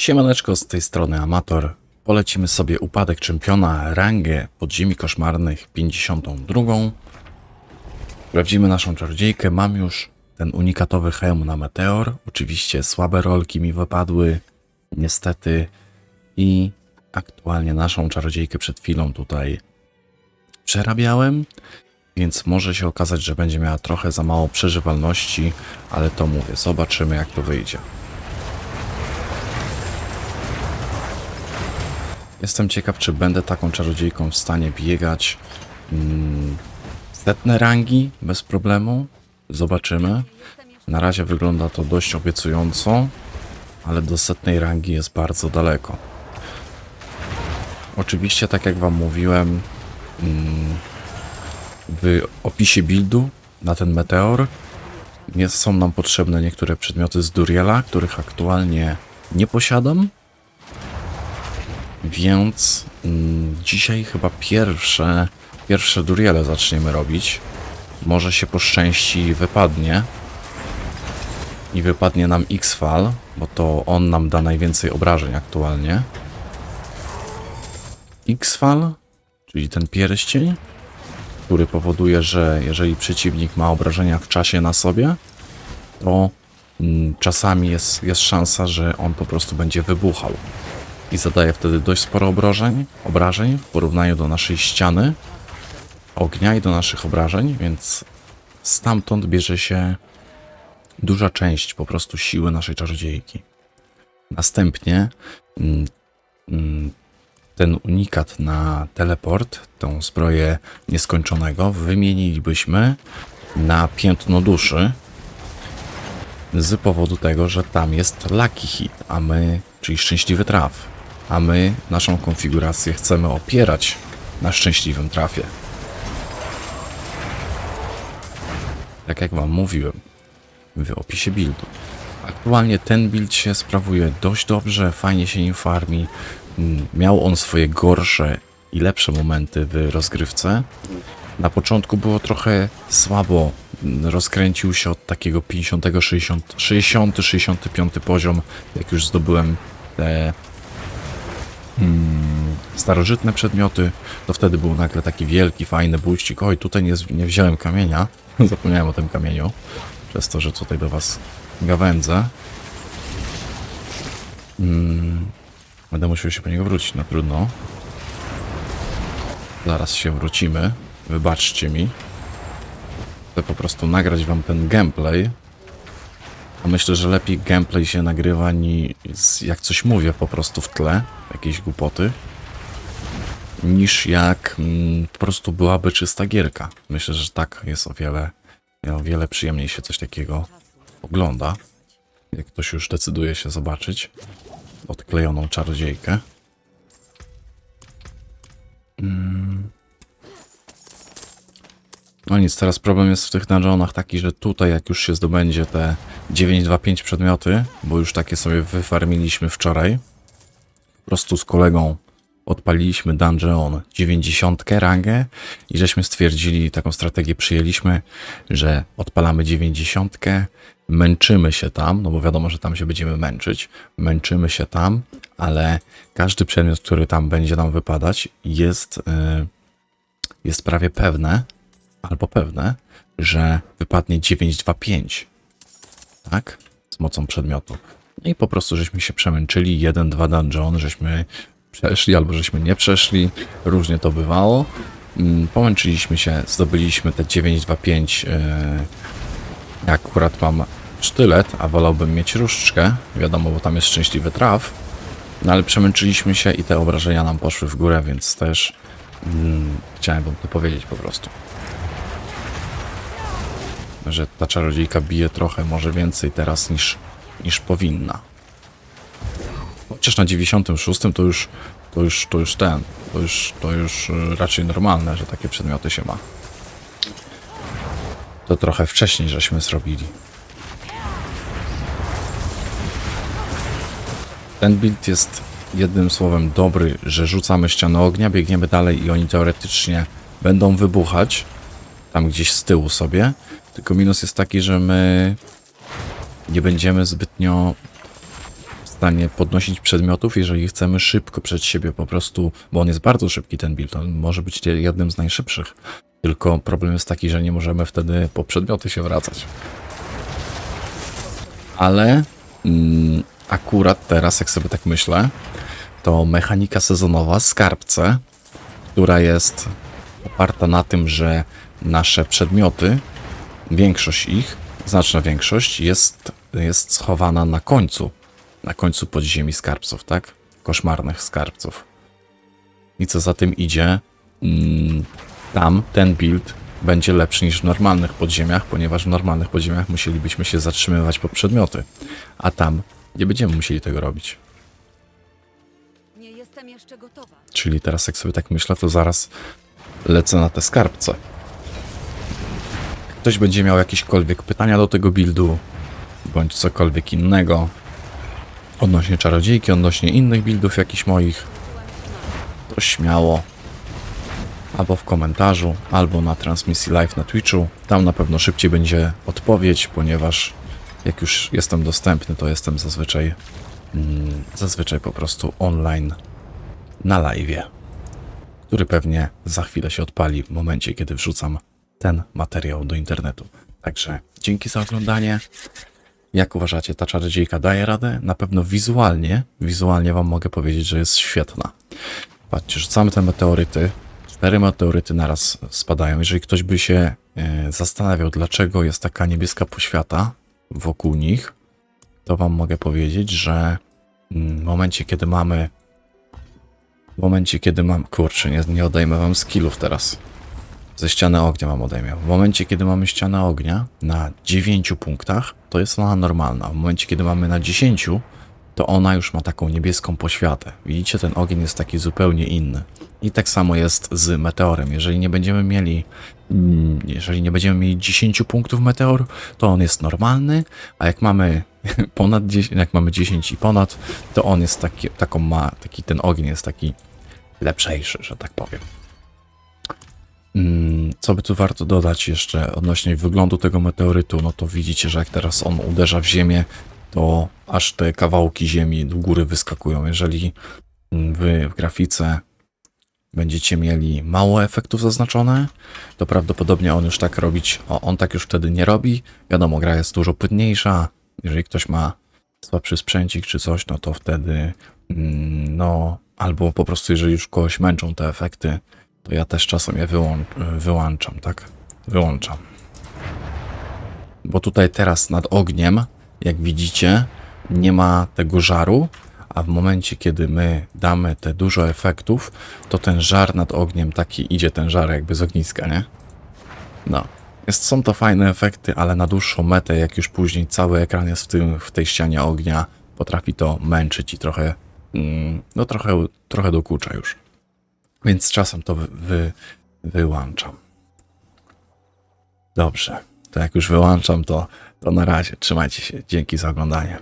Siemaneczko, z tej strony Amator. Polecimy sobie upadek czempiona, rangę podziemi koszmarnych 52. Sprawdzimy naszą czarodziejkę. Mam już ten unikatowy hełm na meteor. Oczywiście słabe rolki mi wypadły, niestety. I aktualnie naszą czarodziejkę przed chwilą tutaj przerabiałem. Więc może się okazać, że będzie miała trochę za mało przeżywalności, ale to mówię, zobaczymy jak to wyjdzie. Jestem ciekaw, czy będę taką czarodziejką w stanie biegać mm, setne rangi bez problemu. Zobaczymy. Na razie wygląda to dość obiecująco, ale do setnej rangi jest bardzo daleko. Oczywiście, tak jak Wam mówiłem, mm, w opisie buildu na ten meteor nie są nam potrzebne niektóre przedmioty z Duriela, których aktualnie nie posiadam. Więc mm, dzisiaj chyba pierwsze, pierwsze Duriele zaczniemy robić. Może się poszczęści i wypadnie. I wypadnie nam X-Fal, bo to on nam da najwięcej obrażeń aktualnie. X-Fal, czyli ten pierścień, który powoduje, że jeżeli przeciwnik ma obrażenia w czasie na sobie, to mm, czasami jest, jest szansa, że on po prostu będzie wybuchał i zadaje wtedy dość sporo obrażeń, obrażeń w porównaniu do naszej ściany ognia i do naszych obrażeń, więc stamtąd bierze się duża część po prostu siły naszej czarodziejki. Następnie mm, mm, ten unikat na teleport, tą zbroję nieskończonego, wymienilibyśmy na piętno duszy, z powodu tego, że tam jest lucky hit, a my, czyli szczęśliwy traf, a my naszą konfigurację chcemy opierać na szczęśliwym trafie. Tak jak wam mówiłem w opisie buildu. Aktualnie ten build się sprawuje dość dobrze, fajnie się nim farmi. Miał on swoje gorsze i lepsze momenty w rozgrywce. Na początku było trochę słabo. Rozkręcił się od takiego 50, 60, 60, 65 poziom, jak już zdobyłem te starożytne przedmioty, to wtedy był nagle taki wielki, fajny buścik. Oj, tutaj nie, nie wziąłem kamienia. Zapomniałem o tym kamieniu. Przez to, że tutaj do was gawędzę. Mm, będę musiał się po niego wrócić, no trudno. Zaraz się wrócimy. Wybaczcie mi. Chcę po prostu nagrać wam ten gameplay. Myślę, że lepiej gameplay się nagrywa ni jak coś mówię po prostu w tle, jakieś głupoty, niż jak mm, po prostu byłaby czysta gierka. Myślę, że tak jest o wiele, o wiele przyjemniej się coś takiego ogląda. Jak ktoś już decyduje się zobaczyć odklejoną czarodziejkę. No nic, teraz problem jest w tych dungeonach taki, że tutaj jak już się zdobędzie te 925 przedmioty, bo już takie sobie wyfarmiliśmy wczoraj, po prostu z kolegą odpaliliśmy dungeon 90 rangę i żeśmy stwierdzili, taką strategię przyjęliśmy, że odpalamy 90, męczymy się tam, no bo wiadomo, że tam się będziemy męczyć, męczymy się tam, ale każdy przedmiot, który tam będzie nam wypadać jest, yy, jest prawie pewne, albo pewne, że wypadnie 925. Tak? Z mocą przedmiotu. No i po prostu żeśmy się przemęczyli, jeden, dwa dungeon, żeśmy przeszli albo żeśmy nie przeszli. Różnie to bywało. Mm, Pomęczyliśmy się, zdobyliśmy te 925. Yy, ja akurat mam sztylet, a wolałbym mieć różdżkę. Wiadomo, bo tam jest szczęśliwy traf. No ale przemęczyliśmy się i te obrażenia nam poszły w górę, więc też mm, chciałem wam to powiedzieć po prostu że ta czarodziejka bije trochę, może więcej teraz niż, niż powinna. Chociaż na 96 to już, to już, to już ten, to już, to już y, raczej normalne, że takie przedmioty się ma. To trochę wcześniej żeśmy zrobili. Ten build jest jednym słowem dobry, że rzucamy ścianę ognia, biegniemy dalej i oni teoretycznie będą wybuchać tam gdzieś z tyłu sobie. Tylko minus jest taki, że my nie będziemy zbytnio stanie podnosić przedmiotów, jeżeli chcemy szybko przed siebie po prostu, bo on jest bardzo szybki ten build, on może być jednym z najszybszych. Tylko problem jest taki, że nie możemy wtedy po przedmioty się wracać. Ale mm, akurat teraz, jak sobie tak myślę, to mechanika sezonowa, skarbce, która jest oparta na tym, że nasze przedmioty, większość ich, znaczna większość, jest, jest schowana na końcu, na końcu podziemi skarbców, tak? Koszmarnych skarbców. I co za tym idzie, mm, tam ten build będzie lepszy niż w normalnych podziemiach, ponieważ w normalnych podziemiach musielibyśmy się zatrzymywać po przedmioty, a tam nie będziemy musieli tego robić. Nie jestem jeszcze gotowa. Czyli teraz jak sobie tak myślę, to zaraz lecę na te skarbce. Ktoś będzie miał jakiekolwiek pytania do tego buildu, bądź cokolwiek innego, odnośnie czarodziejki, odnośnie innych buildów jakichś moich, to śmiało. Albo w komentarzu, albo na transmisji live na Twitchu. Tam na pewno szybciej będzie odpowiedź, ponieważ jak już jestem dostępny, to jestem zazwyczaj mm, zazwyczaj po prostu online na live, który pewnie za chwilę się odpali w momencie, kiedy wrzucam ten materiał do internetu. Także dzięki za oglądanie. Jak uważacie, ta czarodziejka daje radę? Na pewno wizualnie, wizualnie wam mogę powiedzieć, że jest świetna. Patrzcie, rzucamy te meteoryty. Cztery meteoryty naraz spadają. Jeżeli ktoś by się e, zastanawiał, dlaczego jest taka niebieska poświata wokół nich, to wam mogę powiedzieć, że mm, w momencie, kiedy mamy w momencie, kiedy mam. Kurczę, nie, nie odejmę wam skillów teraz. Ze ściany ognia wam odejmę. W momencie, kiedy mamy ścianę ognia na 9 punktach, to jest ona normalna. W momencie, kiedy mamy na 10, to ona już ma taką niebieską poświatę. Widzicie, ten ogień jest taki zupełnie inny. I tak samo jest z meteorem. Jeżeli nie będziemy mieli. mm, Jeżeli nie będziemy mieli 10 punktów meteor, to on jest normalny, a jak mamy ponad 10, jak mamy 10 i ponad, to on jest taki, taką ma, taki ten ogień jest taki lepszejszy, że tak powiem. Mm, Co by tu warto dodać jeszcze odnośnie wyglądu tego meteorytu? No to widzicie, że jak teraz on uderza w ziemię, to aż te kawałki ziemi do góry wyskakują. Jeżeli mm, wy w grafice będziecie mieli mało efektów zaznaczone, to prawdopodobnie on już tak robić, o, on tak już wtedy nie robi. Wiadomo, gra jest dużo płynniejsza. Jeżeli ktoś ma słabszy sprzęcik czy coś, no to wtedy mm, no albo po prostu jeżeli już kogoś męczą te efekty, to ja też czasem je wyłą- wyłączam, tak? Wyłączam. Bo tutaj teraz nad ogniem, jak widzicie, nie ma tego żaru, a w momencie, kiedy my damy te dużo efektów, to ten żar nad ogniem taki idzie ten żar jakby z ogniska, nie? No. Jest, są to fajne efekty, ale na dłuższą metę, jak już później cały ekran jest w, tym, w tej ścianie ognia, potrafi to męczyć i trochę, mm, no trochę, trochę dokucza już. Więc czasem to wy, wy, wyłączam. Dobrze. To jak już wyłączam, to, to na razie. Trzymajcie się. Dzięki za oglądanie.